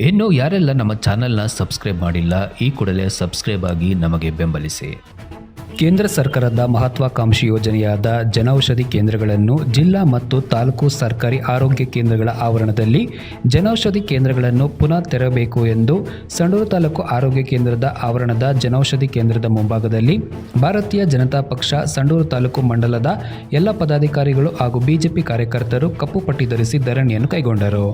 ಇನ್ನು ಯಾರೆಲ್ಲ ನಮ್ಮ ಚಾನೆಲ್ನ ಸಬ್ಸ್ಕ್ರೈಬ್ ಮಾಡಿಲ್ಲ, ಈ ಕೂಡಲೇ ಸಬ್ಸ್ಕ್ರೈಬ್ ಆಗಿ ನಮಗೆ ಬೆಂಬಲಿಸಿ. ಕೇಂದ್ರ ಸರ್ಕಾರದ ಮಹತ್ವಾಕಾಂಕ್ಷಿ ಯೋಜನೆಯಾದ ಜನೌಷಧಿ ಕೇಂದ್ರಗಳನ್ನು ಜಿಲ್ಲಾ ಮತ್ತು ತಾಲೂಕು ಸರ್ಕಾರಿ ಆರೋಗ್ಯ ಕೇಂದ್ರಗಳ ಆವರಣದಲ್ಲಿ ಜನೌಷಧಿ ಕೇಂದ್ರಗಳನ್ನು ಪುನಃ ತೆರಬೇಕು ಎಂದು ಸಂಡೂರು ತಾಲೂಕು ಆರೋಗ್ಯ ಕೇಂದ್ರದ ಆವರಣದ ಜನೌಷಧಿ ಕೇಂದ್ರದ ಮುಂಭಾಗದಲ್ಲಿ ಭಾರತೀಯ ಜನತಾ ಪಕ್ಷ ಸಂಡೂರು ತಾಲೂಕು ಮಂಡಲದ ಎಲ್ಲ ಪದಾಧಿಕಾರಿಗಳು ಹಾಗೂ ಬಿಜೆಪಿ ಕಾರ್ಯಕರ್ತರು ಕಪ್ಪು ಪಟ್ಟಿ ಧರಿಸಿ ಧರಣಿಯನ್ನು ಕೈಗೊಂಡರು.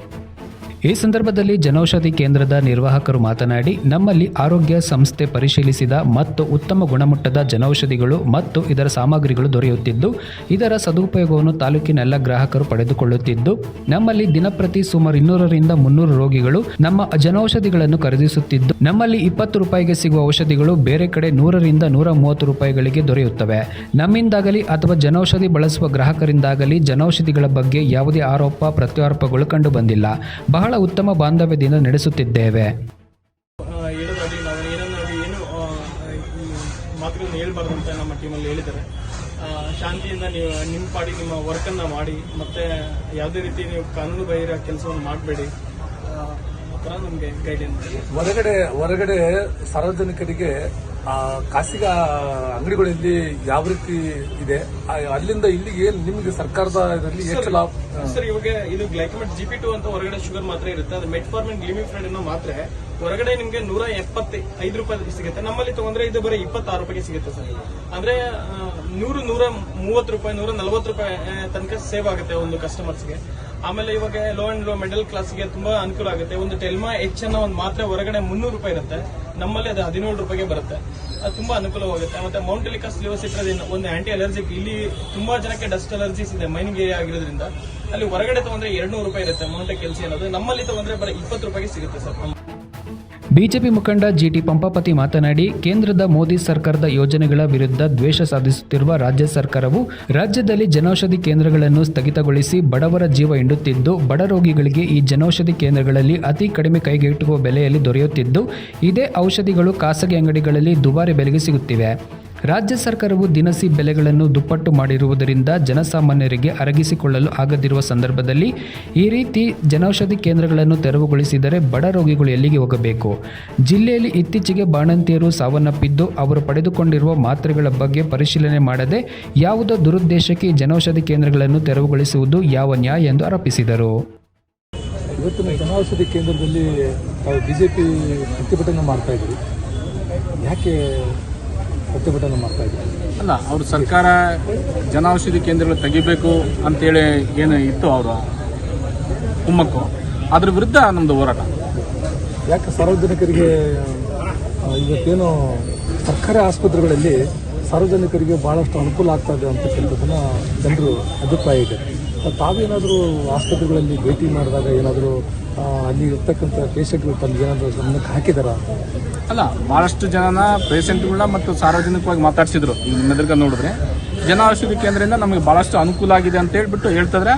ಈ ಸಂದರ್ಭದಲ್ಲಿ ಜನೌಷಧಿ ಕೇಂದ್ರದ ನಿರ್ವಾಹಕರು ಮಾತನಾಡಿ, ನಮ್ಮಲ್ಲಿ ಆರೋಗ್ಯ ಸಂಸ್ಥೆ ಪರಿಶೀಲಿಸಿದ ಮತ್ತು ಉತ್ತಮ ಗುಣಮಟ್ಟದ ಜನೌಷಧಿಗಳು ಮತ್ತು ಇದರ ಸಾಮಗ್ರಿಗಳು ದೊರೆಯುತ್ತಿದ್ದು, ಇದರ ಸದುಪಯೋಗವನ್ನು ತಾಲೂಕಿನ ಎಲ್ಲ ಗ್ರಾಹಕರು ಪಡೆದುಕೊಳ್ಳುತ್ತಿದ್ದು, ನಮ್ಮಲ್ಲಿ ದಿನಪ್ರತಿ ಸುಮಾರು ಇನ್ನೂರರಿಂದ ಮುನ್ನೂರು ರೋಗಿಗಳು ನಮ್ಮ ಜನೌಷಧಿಗಳನ್ನು ಖರೀದಿಸುತ್ತಿದ್ದು, ನಮ್ಮಲ್ಲಿ ಇಪ್ಪತ್ತು ರೂಪಾಯಿಗೆ ಸಿಗುವ ಔಷಧಿಗಳು ಬೇರೆ ಕಡೆ ನೂರರಿಂದ ನೂರ ಮೂವತ್ತು ರೂಪಾಯಿಗಳಿಗೆ ದೊರೆಯುತ್ತವೆ. ನಮ್ಮಿಂದಾಗಲಿ ಅಥವಾ ಜನೌಷಧಿ ಬಳಸುವ ಗ್ರಾಹಕರಿಂದಾಗಲಿ ಜನೌಷಧಿಗಳ ಬಗ್ಗೆ ಯಾವುದೇ ಆರೋಪ, ಪ್ರತ್ಯಾರೋಪಗಳು ಕಂಡುಬಂದಿಲ್ಲ. ಬಹಳ ಉತ್ತಮ ಬಾಂಧವ್ಯದಿಂದ ನಡೆಸುತ್ತಿದ್ದೇವೆ. ಮಾತುಗಳನ್ನ ಹೇಳ್ಬಾರ್ದು ಅಂತ ನಮ್ಮ ಟೀಮಲ್ಲಿ ಹೇಳಿದ್ದಾರೆ. ಶಾಂತಿಯಿಂದ ನೀವು ನಿಮ್ಮ ಪಾಡಿ ನಿಮ್ಮ ವರ್ಕನ್ನು ಮಾಡಿ ಮತ್ತೆ ಯಾವುದೇ ರೀತಿ ನೀವು ಕಾನೂನು ಬಾಹಿರ ಕೆಲಸವನ್ನು ಮಾಡಬೇಡಿ. ಆ ಥರ ನಮಗೆ ಗೈಡೆನ್ಸ್ ಹೊರಗಡೆ ಹೊರಗಡೆ ಸಾರ್ವಜನಿಕರಿಗೆ ಖಾಸಗಿ ಅಂಗಡಿಗಳಲ್ಲಿ ಯಾವ ರೀತಿ ಇದೆ? ಅಲ್ಲಿಂದ ಇಲ್ಲಿಗೆ ಏನು ನಿಮ್ಗೆ ಸರ್ಕಾರದ ಇದರಲ್ಲಿ ಎಷ್ಟು ಲಾಭ? ಸರ್ ಇವಾಗ ಇದು ಗ್ಲೈಕಮೆಟ್ ಜಿ ಪಿ ಟು ಅಂತ ಹೊರಗಡೆ ಶುಗರ್ ಮಾತ್ರ ಇರುತ್ತೆ. ಅದು ಮೆಟ್ಫಾರ್ಮಿನ್ ಗ್ಲಿಮಿಫ್ರೆಡ್ ಅನ್ನೋ ಮಾತ್ರೆ ಹೊರಗಡೆ ನಿಮಗೆ ನೂರ ಎಪ್ಪತ್ತ ಐದು ರೂಪಾಯಿ ಸಿಗುತ್ತೆ. ನಮ್ಮಲ್ಲಿ ತಗೊಂಡ್ರೆ ಇದು ಬರೀ ಇಪ್ಪತ್ತಾರು ರೂಪಾಯಿಗೆ ಸಿಗುತ್ತೆ ಸರ್. ಅಂದ್ರೆ ನೂರು ನೂರ ಮೂವತ್ತು ರೂಪಾಯಿ ನೂರ ನಲವತ್ತು ರೂಪಾಯಿ ತನಕ ಸೇವ್ ಆಗುತ್ತೆ ಒಂದು ಕಸ್ಟಮರ್ಸ್ಗೆ ಆಮೇಲೆ ಇವಾಗ ಲೋ ಅಂಡ್ ಲೋ ಮಿಡಲ್ ಕ್ಲಾಸ್ಗೆ ತುಂಬಾ ಅನುಕೂಲ ಆಗುತ್ತೆ. ಒಂದು ಟೆಲ್ಮಾ ಎಚ್ ಅನ್ನೋ ಒಂದು ಮಾತ್ರೆ ಹೊರಗಡೆ ಮುನ್ನೂರು ರೂಪಾಯಿ ಇರುತ್ತೆ. ನಮ್ಮಲ್ಲಿ ಅದು ಹದಿನೇಳು ರೂಪಾಯಿಗೆ ಬರುತ್ತೆ. ಅದು ತುಂಬಾ ಅನುಕೂಲವಾಗುತ್ತೆ. ಮತ್ತೆ ಮೌಂಟಲಿಕಾಸ್ ಲಿವೋಸಿಟ್ರದಿನ್ ಒಂದು ಆಂಟಿ ಅಲರ್ಜಿಕ್ ಇಲ್ಲಿ ತುಂಬಾ ಜನಕ್ಕೆ ಡಸ್ಟ್ ಅಲರ್ಜೀಸ್ ಇದೆ ಮೈನಿಂಗ್ ಏರಿಯಾ ಆಗಿರೋದ್ರಿಂದ. ಅಲ್ಲಿ ಹೊರಗಡೆ ತಗೊಂಡ್ರೆ ಎರಡ್ನೂರು ರೂಪಾಯಿ ಇರುತ್ತೆ ಮೌಂಟೆ ಕೆಲ್ಸಿ ಅನ್ನೋದು. ನಮ್ಮಲ್ಲಿ ತಗೊಂಡ್ರೆ ಬರೀ ಇಪ್ಪತ್ತು ರೂಪಾಯಿಗೆ ಸಿಗುತ್ತೆ ಸರ್. ಬಿಜೆಪಿ ಮುಖಂಡ ಜಿಟಿ ಪಂಪಾಪತಿ ಮಾತನಾಡಿ, ಕೇಂದ್ರದ ಮೋದಿ ಸರ್ಕಾರದ ಯೋಜನೆಗಳ ವಿರುದ್ಧ ದ್ವೇಷ ಸಾಧಿಸುತ್ತಿರುವ ರಾಜ್ಯ ಸರ್ಕಾರವು ರಾಜ್ಯದಲ್ಲಿ ಜನೌಷಧಿ ಕೇಂದ್ರಗಳನ್ನು ಸ್ಥಗಿತಗೊಳಿಸಿ ಬಡವರ ಜೀವ ಹಿಂಡುತ್ತಿದ್ದು, ಬಡ ರೋಗಿಗಳಿಗೆ ಈ ಜನೌಷಧಿ ಕೇಂದ್ರಗಳಲ್ಲಿ ಅತಿ ಕಡಿಮೆ ಕೈಗೆಟುಕುವ ಬೆಲೆಯಲ್ಲಿ ದೊರೆಯುತ್ತಿದ್ದು, ಇದೇ ಔಷಧಿಗಳು ಖಾಸಗಿ ಅಂಗಡಿಗಳಲ್ಲಿ ದುಬಾರಿ ಬೆಲೆಗೆ ಸಿಗುತ್ತಿವೆ. ರಾಜ್ಯ ಸರ್ಕಾರವು ದಿನಸಿ ಬೆಲೆಗಳನ್ನು ದುಪ್ಪಟ್ಟು ಮಾಡಿರುವುದರಿಂದ ಜನಸಾಮಾನ್ಯರಿಗೆ ಅರಗಿಸಿಕೊಳ್ಳಲು ಆಗದಿರುವ ಸಂದರ್ಭದಲ್ಲಿ ಈ ರೀತಿ ಜನೌಷಧಿ ಕೇಂದ್ರಗಳನ್ನು ತೆರವುಗೊಳಿಸಿದರೆ ಬಡ ರೋಗಿಗಳು ಎಲ್ಲಿಗೆ ಹೋಗಬೇಕು? ಜಿಲ್ಲೆಯಲ್ಲಿ ಇತ್ತೀಚೆಗೆ ಬಾಣಂತಿಯರು ಸಾವನ್ನಪ್ಪಿದ್ದು ಅವರು ಪಡೆದುಕೊಂಡಿರುವ ಮಾತ್ರೆಗಳ ಬಗ್ಗೆ ಪರಿಶೀಲನೆ ಮಾಡದೆ ಯಾವುದೋ ದುರುದ್ದೇಶಕ್ಕೆ ಜನೌಷಧಿ ಕೇಂದ್ರಗಳನ್ನು ತೆರವುಗೊಳಿಸುವುದು ಯಾವ ನ್ಯಾಯ ಎಂದು ಆರೋಪಿಸಿದರು. ಇವತ್ತಿನ ಜನೌಷಧಿ ಕೇಂದ್ರದಲ್ಲಿ ತಾವು ಬಿಜೆಪಿ ಪ್ರತಿಭಟನೆ ಮಾಡ್ತಾ ಯಾಕೆ ಪ್ರತಿಭಟನೆ ಮಾಡ್ತಾ ಇದ್ದಾರೆ. ಅಲ್ಲ ಅವರು ಸರ್ಕಾರ ಜನೌಷಧಿ ಕೇಂದ್ರಗಳು ತೆಗಿಬೇಕು ಅಂತೇಳಿ ಏನು ಇತ್ತು ಅವರ? ಕುಮ್ಮಕ್ಕು. ಅದ್ರ ವಿರುದ್ಧ ನಮ್ದು ಹೋರಾಟ. ಯಾಕೆ ಸಾರ್ವಜನಿಕರಿಗೆ ಇವತ್ತೇನು ಸರ್ಕಾರಿ ಆಸ್ಪತ್ರೆಗಳಲ್ಲಿ ಸಾರ್ವಜನಿಕರಿಗೆ ಬಹಳಷ್ಟು ಅನುಕೂಲ ಆಗ್ತಾ ಇದೆ ಅಂತಕ್ಕಂಥದ್ದನ್ನ ಜನರು ಅಭಿಪ್ರಾಯ ಇದೆ. ತಾವೇನಾದರೂ ಆಸ್ಪತ್ರೆಗಳಲ್ಲಿ ಭೇಟಿ ಮಾಡಿದಾಗ ಏನಾದರೂ ಅಲ್ಲಿ ಇರ್ತಕ್ಕಂಥ ಪೇಷಂಟ್ಗಳು ತಮ್ಗೆ ಏನಾದರೂ ಗಮನಕ್ಕೆ ಹಾಕಿದಾರಾ? ಅಲ್ಲ ಭಾಳಷ್ಟು ಜನನ ಪೇಷಂಟ್ಗಳನ್ನ ಮತ್ತು ಸಾರ್ವಜನಿಕವಾಗಿ ಮಾತಾಡ್ಸಿದ್ರು. ಈಗ ನಿಮ್ಮ ನೋಡಿದ್ರೆ ಜನ ಔಷಧಿ ಕೇಂದ್ರದಿಂದ ನಮಗೆ ಭಾಳಷ್ಟು ಅನುಕೂಲ ಆಗಿದೆ ಅಂತ ಹೇಳ್ಬಿಟ್ಟು ಹೇಳ್ತಿದ್ರೆ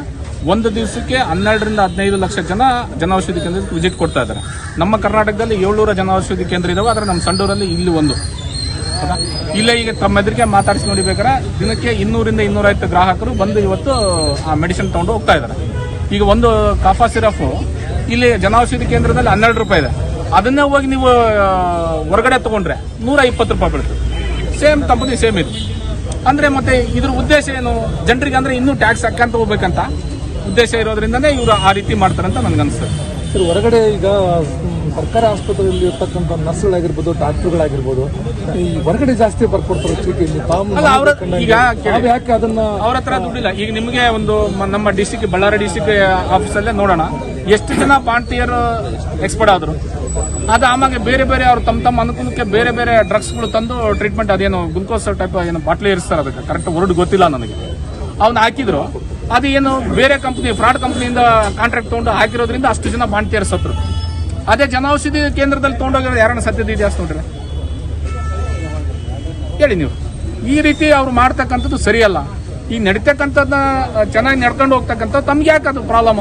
ಒಂದು ದಿವಸಕ್ಕೆ ಹನ್ನೆರಡರಿಂದ ಹದಿನೈದು ಲಕ್ಷ ಜನ ಜನೌಷಧಿ ಕೇಂದ್ರಕ್ಕೆ ವಿಸಿಟ್ ಕೊಡ್ತಾ ಇದ್ದಾರೆ. ನಮ್ಮ ಕರ್ನಾಟಕದಲ್ಲಿ ಏಳ್ನೂರ ಜನೌಷಧಿ ಕೇಂದ್ರ ಇದಾವೆ, ಆದರೆ ನಮ್ಮ ಸಂಡೂರಲ್ಲಿ ಇಲ್ಲಿ ಒಂದು? ಇಲ್ಲೇ ಈಗ ತಮ್ಮ ಎದುರಿಗೆ ಮಾತಾಡಿಸಿ ನೋಡಿಬೇಕಾದ್ರೆ ದಿನಕ್ಕೆ ಇನ್ನೂರಿಂದ ಇನ್ನೂರೈವತ್ತು ಗ್ರಾಹಕರು ಬಂದು ಇವತ್ತು, ಆ ಮೆಡಿಸಿನ್ ತೊಗೊಂಡು ಹೋಗ್ತಾ ಇದ್ದಾರೆ. ಈಗ ಒಂದು ಕಾಫಾ ಸಿರಫು, ಇಲ್ಲಿ ಜನೌಷಧಿ ಕೇಂದ್ರದಲ್ಲಿ ಹನ್ನೆರಡು ರೂಪಾಯಿ ಇದೆ. ಅದನ್ನೇ ಹೋಗಿ ನೀವು ಹೊರಗಡೆ ತಗೊಂಡ್ರೆ ನೂರ ಇಪ್ಪತ್ತು ರೂಪಾಯಿ ಬೀಳುತ್ತೆ ಸೇಮ್ ಕಂಪನಿ ಸೇಮ್ ಇದು. ಅಂದ್ರೆ ಮತ್ತೆ ಇದ್ರ ಉದ್ದೇಶ ಏನು? ಜನರಿಗೆ ಅಂದ್ರೆ ಇನ್ನೂ ಟ್ಯಾಕ್ಸ್ ಹಾಕಂತ ಹೋಗ್ಬೇಕಂತ ಉದ್ದೇಶ ಇರೋದ್ರಿಂದನೇ ಇವರು ಆ ರೀತಿ ಮಾಡ್ತಾರೆ ಅಂತ ನನ್ಗನ್ಸುತ್ತೆ ಸರ್ ಹೊರಗಡೆ ಈಗ ಸರ್ಕಾರಿ ಆಸ್ಪತ್ರೆಯಲ್ಲಿ ಇರ್ತಕ್ಕಂಥ ನರ್ಸ್ಗಳಾಗಿರ್ಬೋದು ಡಾಕ್ಟರ್ಗಳಾಗಿರ್ಬೋದು ಈ ಹೊರಗಡೆ ಜಾಸ್ತಿ ಬರ್ಕೊಡ್ತಾರೆ ಚೀಟಿಯಲ್ಲಿ ತಾವು. ಯಾಕೆ ಅದನ್ನ ಅವ್ರ ಹತ್ರ ದುಡ್ಡಿಲ್ಲ. ಈಗ ನಿಮಗೆ ಒಂದು ನಮ್ಮ ಡಿಸ್ಟಿಕ್ ಬಳ್ಳಾರಿ ಡಿಸ್ಟಿಕ್ ಆಫೀಸಲ್ಲೇ ನೋಡೋಣ. ಎಷ್ಟು ಜನ ಬಾಂಟಿಯರ್ ಎಕ್ಸ್ಪರ್ಟ್ ಆದ್ರು? ಅದು ಆಮೇಲೆ ಬೇರೆ ಬೇರೆ ಅವ್ರು ತಮ್ಮ ತಮ್ಮ ಅನುಕೂಲಕ್ಕೆ ಬೇರೆ ಬೇರೆ ಡ್ರಗ್ಸ್ಗಳು ತಂದು ಟ್ರೀಟ್ಮೆಂಟ್ ಅದೇನು ಗ್ಲುಕೋಸ್ ಟೈಪ್ ಏನು ಬಾಟ್ಲಿ ಇರಿಸ್ತಾರೆ ಅದಕ್ಕೆ. ಕರೆಕ್ಟ್ ವರ್ಡ್ ಗೊತ್ತಿಲ್ಲ ನನಗೆ. ಅವ್ನು ಹಾಕಿದ್ರು. ಅದು ಏನು ಬೇರೆ ಕಂಪ್ನಿ ಫ್ರಾಡ್ ಕಂಪ್ನಿಯಿಂದ ಕಾಂಟ್ರಾಕ್ಟ್ ತೊಗೊಂಡು ಹಾಕಿರೋದ್ರಿಂದ ಅಷ್ಟು ಜನ ಬಾಂಟಿಯರ್ ಸತ್ರು ಅದೇ ಜನೌಷಧಿ ಕೇಂದ್ರದಲ್ಲಿ ತೊಗೊಂಡೋಗಿರೋದು ಯಾರನ್ನ ಇತಿಹಾಸ ನೋಡ್ರಿ. ಹೇಳಿ ನೀವು. ಈ ರೀತಿ ಅವ್ರು ಮಾಡ್ತಕ್ಕಂಥದ್ದು ಸರಿಯಲ್ಲ. ಈ ನಡೀತಕ್ಕಂಥದ್ದನ್ನ ಚೆನ್ನಾಗಿ ನಡ್ಕೊಂಡು ಹೋಗ್ತಕ್ಕಂಥ ತಮ್ಗೆ ಯಾಕೆ ಅದು ಪ್ರಾಬ್ಲಮ್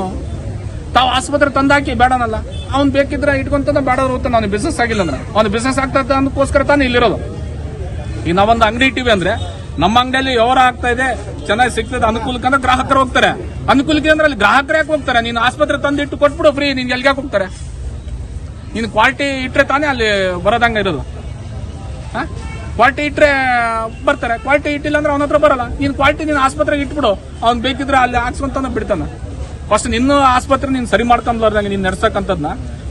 ತಾವು ಆಸ್ಪತ್ರೆ ತಂದಾಕಿ ಬೇಡನಲ್ಲ. ಅವ್ನು ಬೇಕಿದ್ರೆ ಇಟ್ಕೊಂತಂದ ಬೇಡ ಹೋಗ್ತಾನೆ. ಅವ್ನಿಗೆ ಬಿಸ್ನೆಸ್ ಆಗಿಲ್ಲ ಅಂದ್ರೆ. ಅವ್ನು ಬಿಸ್ನೆಸ್ ಆಗ್ತಾ ಅನ್ನೋಕ್ಕೋಸ್ಕರ ತಾನೇ ಇಲ್ಲಿರೋದು. ಈಗ ನಾವೊಂದು ಅಂಗಡಿ ಇಟ್ಟಿವಿ ಅಂದ್ರೆ, ನಮ್ಮ ಅಂಗಡಿಯಲ್ಲಿ ವ್ಯವಹಾರ ಆಗ್ತಾ ಇದೆ, ಚೆನ್ನಾಗಿ ಸಿಗ್ತದೆ, ಅನುಕೂಲಕ್ಕೆ ಅಂದ್ರೆ ಗ್ರಾಹಕರು ಹೋಗ್ತಾರೆ. ಅನುಕೂಲಕ್ಕೆ ಅಂದ್ರೆ ಅಲ್ಲಿ ಗ್ರಾಹಕರು ಯಾಕೆ ಹೋಗ್ತಾರೆ? ನೀನು ಆಸ್ಪತ್ರೆ ತಂದಿಟ್ಟು ಕೊಟ್ಬಿಡು ಫ್ರೀ ನಿನ್ ಎಲ್ಗ್ಯಾಕೆ ಹೋಗ್ತಾರೆ? ನೀನು ಕ್ವಾಲಿಟಿ ಇಟ್ಟರೆ ತಾನೇ ಅಲ್ಲಿ ಬರೋದಂಗ ಇರೋದು. ಕ್ವಾಲಿಟಿ ಇಟ್ಟರೆ ಬರ್ತಾರೆ. ಕ್ವಾಲಿಟಿ ಇಟ್ಟಿಲ್ಲ ಅಂದ್ರೆ ಅವನ ಹತ್ರ ಬರಲ್ಲ. ನೀನು ಕ್ವಾಲಿಟಿ ನೀನು ಆಸ್ಪತ್ರೆಗೆ ಇಟ್ಬಿಡು. ಅವ್ನು ಬೇಕಿದ್ರೆ ಅಲ್ಲಿ ಹಾಕ್ಸ್ಕೊಂತಾನೆ ಬಿಡ್ತಾನ. ಫಸ್ಟ್ ನಿನ್ನ ಆಸ್ಪತ್ರೆ ನೀನು ಸರಿ ಮಾಡ್ಕೊಂಡ್ಲಾರ್ದಂಗೆ ನೀನು ನಡ್ಸಕ್ಕಂಥದ್ನ.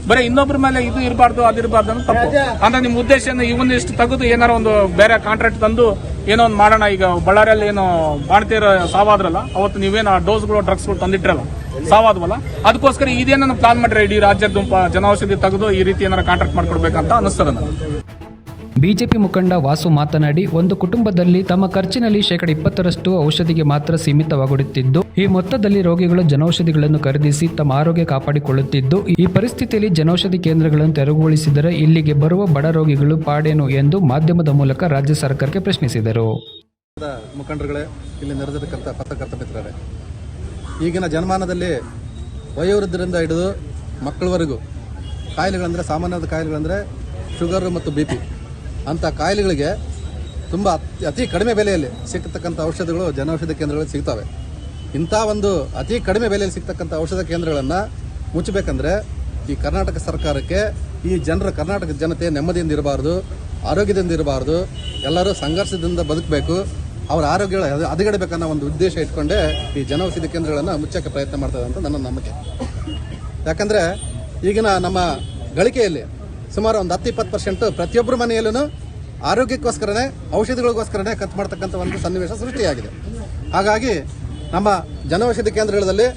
ಬರೀ ಇನ್ನೊಬ್ಬರ ಮೇಲೆ ಇದು ಇರಬಾರ್ದು ಅದು ಇರಬಾರ್ದು ಅಂತ ತಪ್ಪು. ಅಂದ್ರೆ ನಿಮ್ಮ ಉದ್ದೇಶ ಇವನ್ನಿಷ್ಟು ತೆಗೆದು ಏನಾರ ಒಂದು ಬೇರೆ ಕಾಂಟ್ರಾಕ್ಟ್ ತಂದು ಏನೋ ಒಂದು ಮಾಡೋಣ. ಈಗ ಬಳ್ಳಾರಿಯಲ್ಲಿ ಏನೋ ಬಾಣ್ತೀರ ಸಾವಾದ್ರಲ್ಲ ಅವತ್ತು ನೀವೇನು ಡೋಸ್ಗಳು ಡ್ರಗ್ಸ್ಗಳು ತಂದಿಟ್ರಲ್ಲ ಸಾವಾದ್ವಲ್ಲ ಅದಕ್ಕೋಸ್ಕರ ಇದೇನೋ ಪ್ಲಾನ್ ಮಾಡ್ರಿ ಇಡೀ ರಾಜ್ಯದ ಜನೌಷಧಿ ತೆಗೆದು ಈ ರೀತಿ ಏನಾರ ಕಾಂಟ್ರಾಕ್ಟ್ ಮಾಡ್ಕೊಡ್ಬೇಕಂತ ಅನಿಸ್ತದೆ ನನಗೆ ಬಿಜೆಪಿ ಮುಖಂಡ ವಾಸು ಮಾತನಾಡಿ, ಒಂದು ಕುಟುಂಬದಲ್ಲಿ ತಮ್ಮ ಖರ್ಚಿನಲ್ಲಿ ಶೇಕಡ ಇಪ್ಪತ್ತರಷ್ಟು ಔಷಧಿಗೆ ಮಾತ್ರ ಸೀಮಿತವಾಗಿಡುತ್ತಿದ್ದು ಈ ಮೊತ್ತದಲ್ಲಿ ರೋಗಿಗಳು ಜನೌಷಧಿಗಳನ್ನು ಖರೀದಿಸಿ ತಮ್ಮ ಆರೋಗ್ಯ ಕಾಪಾಡಿಕೊಳ್ಳುತ್ತಿದ್ದು, ಈ ಪರಿಸ್ಥಿತಿಯಲ್ಲಿ ಜನೌಷಧಿ ಕೇಂದ್ರಗಳನ್ನು ತೆರವುಗೊಳಿಸಿದರೆ ಇಲ್ಲಿಗೆ ಬರುವ ಬಡ ರೋಗಿಗಳು ಪಾಡೇನು ಎಂದು ಮಾಧ್ಯಮದ ಮೂಲಕ ರಾಜ್ಯ ಸರ್ಕಾರಕ್ಕೆ ಪ್ರಶ್ನಿಸಿದರು. ಮುಖಂಡರುಗಳೇ, ಇಲ್ಲಿ ನೆರೆದಿರತಕ್ಕಂಥ ಪತ್ರಕರ್ತ ಮಿತ್ರರೇ, ಈಗಿನ ಜನಮಾನದಲ್ಲಿ ವಯೋವೃದ್ಧರಿಂದ ಹಿಡಿದು ಮಕ್ಕಳವರೆಗೂ ಕಾಯಿಲೆಗಳಂದರೆ ಸಾಮಾನ್ಯವಾದ ಕಾಯಿಲೆಗಳಂದರೆ ಶುಗರ್ ಮತ್ತು ಬಿ ಪಿ. ಅಂಥ ಕಾಯಿಲೆಗಳಿಗೆ ತುಂಬ ಅತಿ- ಕಡಿಮೆ ಬೆಲೆಯಲ್ಲಿ ಸಿಗ್ತಕ್ಕಂಥ ಔಷಧಿಗಳು ಜನೌಷಧಿ ಕೇಂದ್ರಗಳಲ್ಲಿ ಸಿಗ್ತವೆ. ಇಂಥ ಒಂದು ಅತಿ ಕಡಿಮೆ ಬೆಲೆಯಲ್ಲಿ ಸಿಗ್ತಕ್ಕಂಥ ಔಷಧ ಕೇಂದ್ರಗಳನ್ನು ಮುಚ್ಚಬೇಕಂದ್ರೆ ಈ ಕರ್ನಾಟಕ ಸರ್ಕಾರಕ್ಕೆ, ಈ ಜನರ ಕರ್ನಾಟಕ ಜನತೆ ನೆಮ್ಮದಿಯಿಂದ ಇರಬಾರ್ದು, ಆರೋಗ್ಯದಿಂದ ಇರಬಾರ್ದು, ಎಲ್ಲರೂ ಸಂಘರ್ಷದಿಂದ ಬದುಕಬೇಕು, ಅವರ ಆರೋಗ್ಯಗಳ ಅದು- ಹದಗೆಡಬೇಕನ್ನೋ ಒಂದು ಉದ್ದೇಶ ಇಟ್ಕೊಂಡೇ ಈ ಜನೌಷಧಿ ಕೇಂದ್ರಗಳನ್ನು ಮುಚ್ಚಕ್ಕೆ ಪ್ರಯತ್ನ ಮಾಡ್ತದೆ ಅಂತ ನನ್ನ ನಂಬಿಕೆ. ಯಾಕಂದರೆ ಈಗಿನ ನಮ್ಮ ಗಳಿಕೆಯಲ್ಲಿ ಸುಮಾರು ಒಂದು ಹತ್ತು ಇಪ್ಪತ್ತು ಪರ್ಸೆಂಟ್ ಪ್ರತಿಯೊಬ್ಬರ ಮನೆಯಲ್ಲೂ ಆರೋಗ್ಯಕ್ಕೋಸ್ಕರನೇ, ಔಷಧಿಗಳಿಗೋಸ್ಕರನೇ ಖರ್ಚು ಮಾಡ್ತಕ್ಕಂಥ ಒಂದು ಸನ್ನಿವೇಶ ಸೃಷ್ಟಿಯಾಗಿದೆ. ಹಾಗಾಗಿ ನಮ್ಮ ಜನೌಷಧಿ ಕೇಂದ್ರಗಳಲ್ಲಿ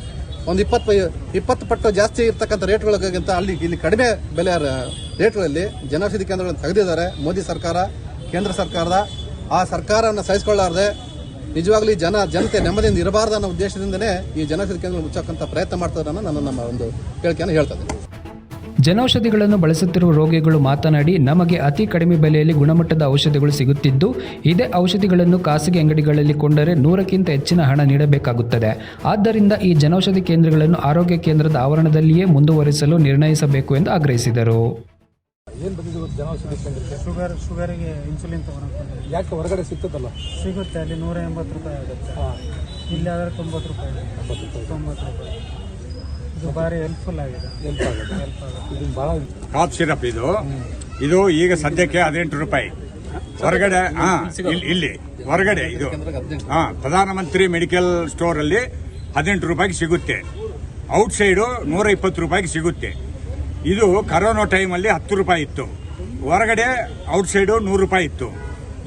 ಒಂದು ಇಪ್ಪತ್ತು ಇಪ್ಪತ್ತು ಪಟ್ಟು ಜಾಸ್ತಿ ಇರ್ತಕ್ಕಂಥ ರೇಟ್ಗಳಿಗಿಂತ ಅಲ್ಲಿ, ಇಲ್ಲಿ ಕಡಿಮೆ ಬೆಲೆ, ರೇಟ್ಗಳಲ್ಲಿ ಜನೌಷಧಿ ಕೇಂದ್ರಗಳನ್ನು ತೆಗೆದಿದ್ದಾರೆ. ಮೋದಿ ಸರ್ಕಾರ, ಕೇಂದ್ರ ಸರ್ಕಾರದ, ಆ ಸರ್ಕಾರವನ್ನು ಸಹಿಸಿಕೊಳ್ಳಾರದೆ ನಿಜವಾಗ್ಲೂ ಜನ, ಜನತೆ ನೆಮ್ಮದಿಯಿಂದ ಇರಬಾರ್ದು ಅನ್ನೋ ಉದ್ದೇಶದಿಂದನೇ ಈ ಜನೌಷಧಿ ಕೇಂದ್ರ ಮುಚ್ಚಕ್ಕಂಥ ಪ್ರಯತ್ನ ಮಾಡ್ತಾರೆ ಅನ್ನೋ ನನ್ನ, ನಮ್ಮ ಒಂದು ಹೇಳಿಕೆಯನ್ನು ಹೇಳ್ತದೆ ಜನೌಷಧಿಗಳನ್ನು ಬಳಸುತ್ತಿರುವ ರೋಗಿಗಳು ಮಾತನಾಡಿ ನಮಗೆ ಅತಿ ಕಡಿಮೆ ಬೆಲೆಯಲ್ಲಿ ಗುಣಮಟ್ಟದ ಔಷಧಿಗಳು ಸಿಗುತ್ತಿದ್ದು ಇದೇ ಔಷಧಿಗಳನ್ನು ಖಾಸಗಿ ಅಂಗಡಿಗಳಲ್ಲಿ ಕೊಂಡರೆ ನೂರಕ್ಕಿಂತ ಹೆಚ್ಚಿನ ಹಣ ನೀಡಬೇಕಾಗುತ್ತದೆ. ಆದ್ದರಿಂದ ಈ ಜನೌಷಧಿ ಕೇಂದ್ರಗಳನ್ನು ಆರೋಗ್ಯ ಕೇಂದ್ರದ ಆವರಣದಲ್ಲಿಯೇ ಮುಂದುವರಿಸಲು ನಿರ್ಣಯಿಸಬೇಕು ಎಂದು ಆಗ್ರಹಿಸಿದರು. ಏನು ಬಂದಿದೆ ಇವತ್ತು ಜನೌಷಧಿ ಕೇಂದ್ರಕ್ಕೆ? ಶುಗರ್ ಶುಗರಿಗೆ ಇನ್ಸುಲಿನ್ ಯಾಕೆ ಹೊರಗಡೆ ಸಿಗ್ತದಲ್ಲ? ಸಿಗುತ್ತೆ ಅಲ್ಲಿ ನೂರ ಎಂಬತ್ತು ರೂಪಾಯಿ ಆಗುತ್ತೆ. ಇಲ್ಲಿ ಆದರೆ ತೊಂಬತ್ತು ರೂಪಾಯಿ. ತೊಂಬತ್ತು ರೂಪಾಯಿ. ಇದು ಭಾರಿ ಹೆಲ್ಪ್ಫುಲ್ ಆಗಿದೆ. ಹೆಲ್ಪ್ ಆಗುತ್ತೆ. ಹೆಲ್ಪ್ ಆಗುತ್ತೆ. ಇದನ್ನ ಭಾಳ ಕಾಫ್ ಸಿರಪ್ ಇದು. ಇದು ಈಗ ಸದ್ಯಕ್ಕೆ ಹದಿನೆಂಟು ರೂಪಾಯಿ. ಹೊರಗಡೆ ಹಾ ಇಲ್ಲಿ ಇಲ್ಲಿ ಹೊರಗಡೆ ಇದು. ಹಾ ಪ್ರಧಾನಮಂತ್ರಿ ಮೆಡಿಕಲ್ ಸ್ಟೋರ್ ಅಲ್ಲಿ ಹದಿನೆಂಟು ರೂಪಾಯಿಗೆ ಸಿಗುತ್ತೆ. ಔಟ್ ಸೈಡು ನೂರ ಇಪ್ಪತ್ತು ರೂಪಾಯಿಗೆ ಸಿಗುತ್ತೆ. ಇದು ಕರೋನಾ ಟೈಮಲ್ಲಿ ಹತ್ತು ರೂಪಾಯಿ ಇತ್ತು. ಹೊರಗಡೆ ಔಟ್ ಸೈಡು ನೂರು ರೂಪಾಯಿ ಇತ್ತು.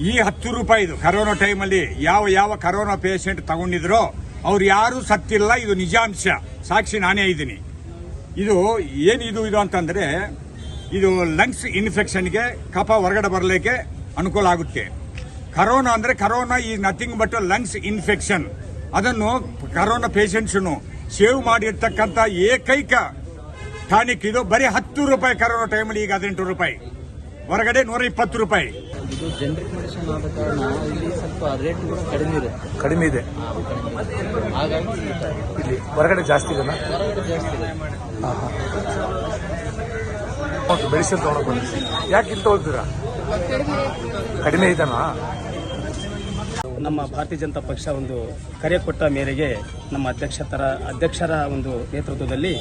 ಈ ಹತ್ತು ರೂಪಾಯಿ ಇದು ಕರೋನಾ ಟೈಮಲ್ಲಿ ಯಾವ ಯಾವ ಕರೋನಾ ಪೇಷಂಟ್ ತಗೊಂಡಿದ್ರೋ ಅವ್ರು ಯಾರು ಸತ್ತಿಲ್ಲ, ಇದು ನಿಜಾಂಶ ಸಾಕ್ಷಿ ನಾನೇ ಇದ್ದೀನಿ. ಇದು ಏನಿದು ಇದು ಅಂತಂದರೆ, ಇದು ಲಂಗ್ಸ್ ಇನ್ಫೆಕ್ಷನ್ಗೆ ಕಫ ಹೊರಗಡೆ ಬರಲಿಕ್ಕೆ ಅನುಕೂಲ ಆಗುತ್ತೆ. ಕರೋನಾ ಅಂದರೆ ಕರೋನಾ ಈ ನಥಿಂಗ್ ಬಟ್ ಲಂಗ್ಸ್ ಇನ್ಫೆಕ್ಷನ್ ಅದನ್ನು ಕರೋನಾ ಪೇಷಂಟ್ಸನ್ನು ಸೇವ್ ಮಾಡಿರ್ತಕ್ಕಂಥ ಏಕೈಕ ಟಾನಿಕ್ ಇದು ಬರೀ ಹತ್ತು ರೂಪಾಯಿ ಕರೋನಾ ಟೈಮಲ್ಲಿ ಈಗ ಹದಿನೆಂಟು ರೂಪಾಯಿ. ಹೊರಗಡೆ ನೂರ ಇಪ್ಪತ್ತು ರೂಪಾಯಿ. ಇದು ಜನರಿಕ್ ಮೆಡಿಸಿನ್ ಆದ ಕಾರಣ ಇಲ್ಲಿ ಸ್ವಲ್ಪ ರೇಟ್ ಕೂಡ ಕಡಿಮೆ ಇದೆ. ಕಡಿಮೆ ಇದೆ. ಹಾಗಾಗಿ ಇಲ್ಲಿ ಹೊರಗಡೆ ಜಾಸ್ತಿ ಇದೆನಾ? ಹೊರಗಡೆ ಜಾಸ್ತಿ ಇದೆ. ಮೆಡಿಸಿನ್ ತೊಗೊಂಡು ಯಾಕೆ ಇಲ್ಲಿ ತೊಗೊಳ್ತೀರಾ ಕಡಿಮೆ ಇದೆನಾ? ನಮ್ಮ ಭಾರತೀಯ ಜನತಾ ಪಕ್ಷ ಒಂದು ಕರೆ ಕೊಟ್ಟ ಮೇರೆಗೆ ನಮ್ಮ ಅಧ್ಯಕ್ಷತರ ಅಧ್ಯಕ್ಷರ ಒಂದು ನೇತೃತ್ವದಲ್ಲಿ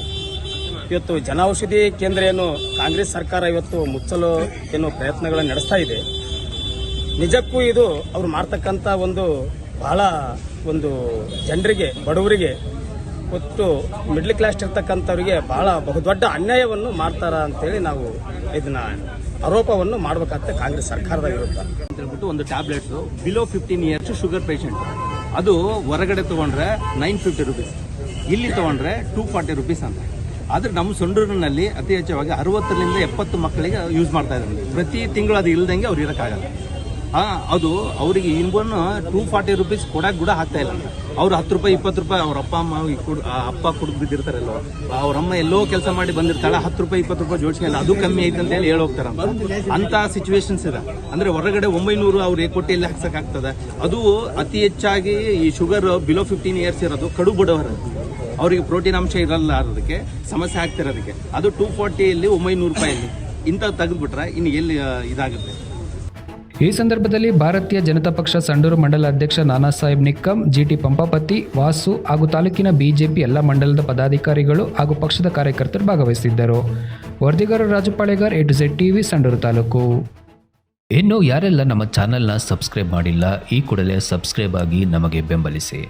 ಇವತ್ತು ಜನೌಷಧಿ ಕೇಂದ್ರ ಏನು ಕಾಂಗ್ರೆಸ್ ಸರ್ಕಾರ ಇವತ್ತು ಮುಚ್ಚಲು ಏನು ಪ್ರಯತ್ನಗಳನ್ನು ನಡೆಸ್ತಾ ಇದೆ. ನಿಜಕ್ಕೂ ಇದು ಅವರು ಮಾಡ್ತಕ್ಕಂಥ ಒಂದು ಬಹಳ ಒಂದು ಜನರಿಗೆ, ಬಡವರಿಗೆ, ಒಟ್ಟು ಮಿಡ್ಲ್ ಕ್ಲಾಸ್ ಇರ್ತಕ್ಕಂಥವ್ರಿಗೆ ಬಹಳ ಬಹುದೊಡ್ಡ ಅನ್ಯಾಯವನ್ನು ಮಾಡ್ತಾರ ಅಂತೇಳಿ ನಾವು ಇದನ್ನ ಆರೋಪವನ್ನು ಮಾಡಬೇಕಾಗ್ತದೆ ಕಾಂಗ್ರೆಸ್ ಸರ್ಕಾರದ ವಿರುದ್ಧ. ಅಂತ ಹೇಳ್ಬಿಟ್ಟು ಒಂದು tablets below fifteen years sugar patient ಅದು ಹೊರಗಡೆ ತಗೊಂಡ್ರೆ ನೈನ್ ಫಿಫ್ಟಿ ರುಪೀಸ್ ಇಲ್ಲಿ ತಗೊಂಡ್ರೆ ಟೂ ಫಾರ್ಟಿ ರುಪೀಸ್ ಅಂತ. ಆದ್ರೆ ನಮ್ಮ ಸೊಂಡೂರಿನಲ್ಲಿ ಅತಿ ಹೆಚ್ಚವಾಗಿ ಅರವತ್ತರಿಂದ ಎಪ್ಪತ್ತು ಮಕ್ಕಳಿಗೆ ಯೂಸ್ ಮಾಡ್ತಾ ಇದ್ದಾರೆ. ಪ್ರತಿ ತಿಂಗಳು ಅದು ಇಲ್ದಂಗೆ ಅವ್ರು ಇರೋಕ್ಕಾಗಲ್ಲ ಆ, ಅದು ಅವರಿಗೆ ಇನ್ಬನ್ನು ಟೂ ಫಾರ್ಟಿ ರುಪೀಸ್ ಕೊಡಕ್ ಕೂಡ ಆಗ್ತಾ ಇಲ್ಲ. ಅವ್ರು ಹತ್ತು ರೂಪಾಯಿ ಇಪ್ಪತ್ತು ರೂಪಾಯಿ ಅವ್ರ ಅಪ್ಪ ಅಮ್ಮ ಕುಡ್- ಅಪ್ಪ ಕುಡ್ದು ಬಿದ್ದಿರ್ತಾರಲ್ಲ ಅವ್ರ ಅಮ್ಮ ಎಲ್ಲೋ ಕೆಲಸ ಮಾಡಿ ಬಂದಿರ್ತಾಳೆ ಹತ್ತು ರೂಪಾಯಿ ಇಪ್ಪತ್ತು ರೂಪಾಯಿ ಜೋಡಿಸ್ಕೊಂಡು ಅದು ಕಮ್ಮಿ ಐತೆ ಅಂತ ಹೇಳಿ ಹೋಗ್ತಾರಂತ ಅಂತ. ಸಿಚುವೇಶನ್ಸ್ ಇದೆ. ಅಂದ್ರೆ ಹೊರಗಡೆ ಒಂಬೈನೂರು ಅವ್ರು ಕೊಟ್ಟು ಎಲ್ಲಿ ಹಾಕ್ಸೋಕ್ಕಾಗ್ತದೆ ಅದು ಅತಿ ಹೆಚ್ಚಾಗಿ ಈ ಶುಗರ್ ಬಿಲೋ ಫಿಫ್ಟೀನ್ ಇಯರ್ಸ್ ಇರೋದು ಕಡು ಬಡವರು ಅವರಿಗೆ ಪ್ರೋಟೀನ್ ಅಂಶ ಇರಲ್ಲ ಅದಕ್ಕೆ ಸಮಸ್ಯೆ ಆಗ್ತಿರೋದಕ್ಕೆ. ಅದು ಟೂ ಫಾರ್ಟಿಯಲ್ಲಿ ಒಂಬೈನೂರು ರೂಪಾಯಲ್ಲಿ ಇಂಥ ತೆಗೆದುಬಿಟ್ರೆ ಇನ್ನು ಎಲ್ಲಿ ಇದಾಗುತ್ತೆ? ಈ ಸಂದರ್ಭದಲ್ಲಿ ಭಾರತೀಯ ಜನತಾ ಪಕ್ಷ ಸಂಡೂರು ಮಂಡಲ ಅಧ್ಯಕ್ಷ ನಾನಾ ಸಾಹೇಬ್ ನಿಕ್ಕಂ ಜಿಟಿ ಪಂಪಾಪತಿ ವಾಸು ಹಾಗೂ ತಾಲೂಕಿನ ಬಿಜೆಪಿ ಎಲ್ಲ ಮಂಡಲದ ಪದಾಧಿಕಾರಿಗಳು ಹಾಗೂ ಪಕ್ಷದ ಕಾರ್ಯಕರ್ತರು ಭಾಗವಹಿಸಿದ್ದರು. ವರದಿಗಾರ Raju at A to Z TV Sandur taluk. ಇನ್ನು ಯಾರೆಲ್ಲ ನಮ್ಮ ಚಾನೆಲ್ನ ಸಬ್ಸ್ಕ್ರೈಬ್ ಮಾಡಿಲ್ಲ ಈ ಕೂಡಲೇ ಸಬ್ಸ್ಕ್ರೈಬ್ ಆಗಿ ನಮಗೆ ಬೆಂಬಲಿಸಿ.